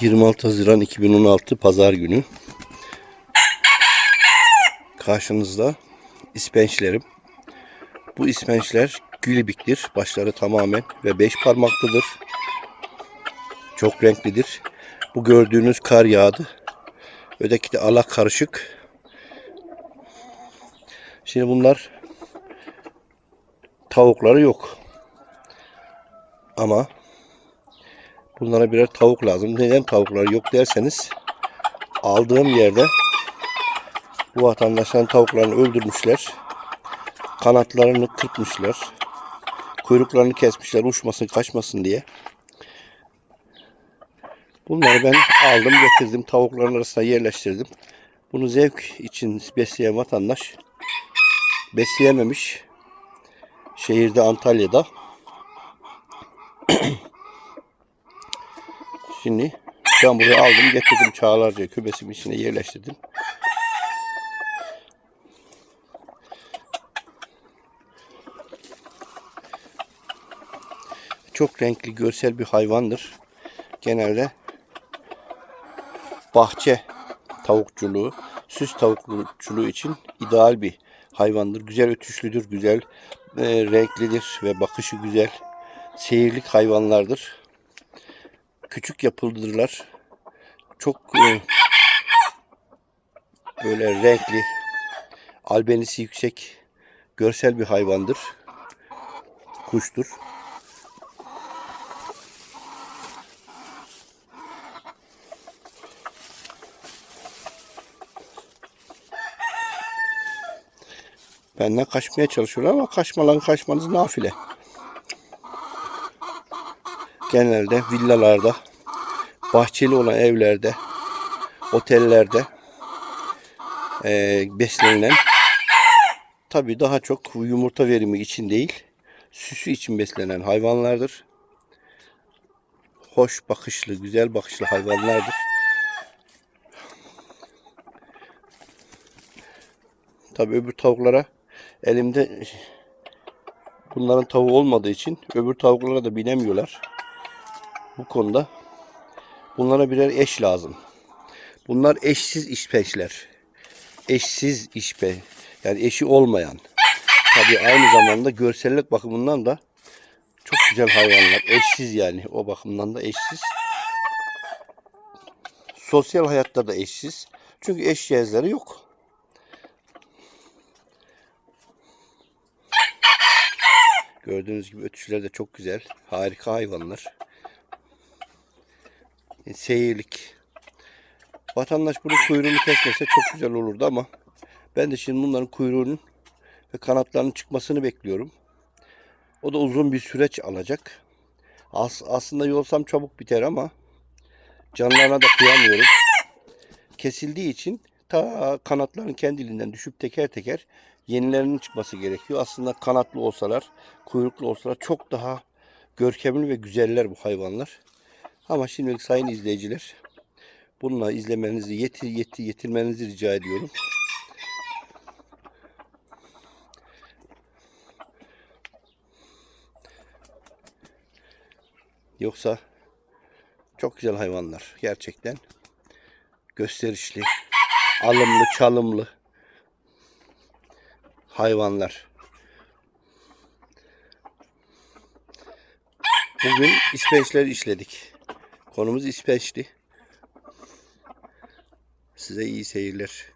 26 Haziran 2016 Pazar günü. Karşınızda ispençlerim. Bu ispençler gülibiktir. Başları tamamen ve beş parmaklıdır. Çok renklidir. Bu gördüğünüz kar yağdı. Öteki de ala karışık. Şimdi bunlar tavukları yok. Ama bunlara birer tavuk lazım. Neden tavukları yok derseniz aldığım yerde bu vatandaşların tavuklarını öldürmüşler. Kanatlarını kırpmışlar. Kuyruklarını kesmişler uçmasın kaçmasın diye. Bunları ben aldım getirdim tavukların arasına yerleştirdim. Bunu zevk için besleyen vatandaş besleyememiş. Şehirde Antalya'da. Şimdi ben buraya aldım getirdim çağlarca kübesimin içine yerleştirdim. Çok renkli görsel bir hayvandır. Genelde bahçe tavukçuluğu, süs tavukçuluğu için ideal bir hayvandır. Güzel ötüşlüdür, güzel e, renklidir ve bakışı güzel. Seyirlik hayvanlardır. Küçük yapıldırlar. Çok e, böyle renkli, albenisi yüksek, görsel bir hayvandır. Kuştur. Benden kaçmaya çalışıyorlar ama kaçmalan kaçmanız nafile. Genelde villalarda, bahçeli olan evlerde, otellerde eee beslenilen tabi daha çok yumurta verimi için değil, süsü için beslenen hayvanlardır. Hoş bakışlı, güzel bakışlı hayvanlardır. Tabi öbür tavuklara elimde bunların tavuğu olmadığı için öbür tavuklara da binemiyorlar. Bu konuda bunlara birer eş lazım. Bunlar eşsiz işpeşler. Eşsiz işpe. Yani eşi olmayan. Tabi aynı zamanda görsellik bakımından da çok güzel hayvanlar. Eşsiz yani. O bakımdan da eşsiz. Sosyal hayatta da eşsiz. Çünkü eş cihazları yok. Gördüğünüz gibi ötüşler de çok güzel. Harika hayvanlar. Seyirlik. Vatandaş bunun kuyruğunu kesmese çok güzel olurdu ama ben de şimdi bunların kuyruğunun ve kanatlarının çıkmasını bekliyorum. O da uzun bir süreç alacak. As aslında yolsam çabuk biter ama canlarına da kıyamıyorum. Kesildiği için ta kanatların kendiliğinden düşüp teker teker yenilerinin çıkması gerekiyor. Aslında kanatlı olsalar, kuyruklu olsalar çok daha görkemli ve güzeller bu hayvanlar. Ama şimdilik sayın izleyiciler bununla izlemenizi yetir, yetir, yetirmenizi rica ediyorum. Yoksa çok güzel hayvanlar gerçekten. Gösterişli, alımlı, çalımlı hayvanlar. Bugün ispeçler işledik. Konumuz ispeçti. Size iyi seyirler.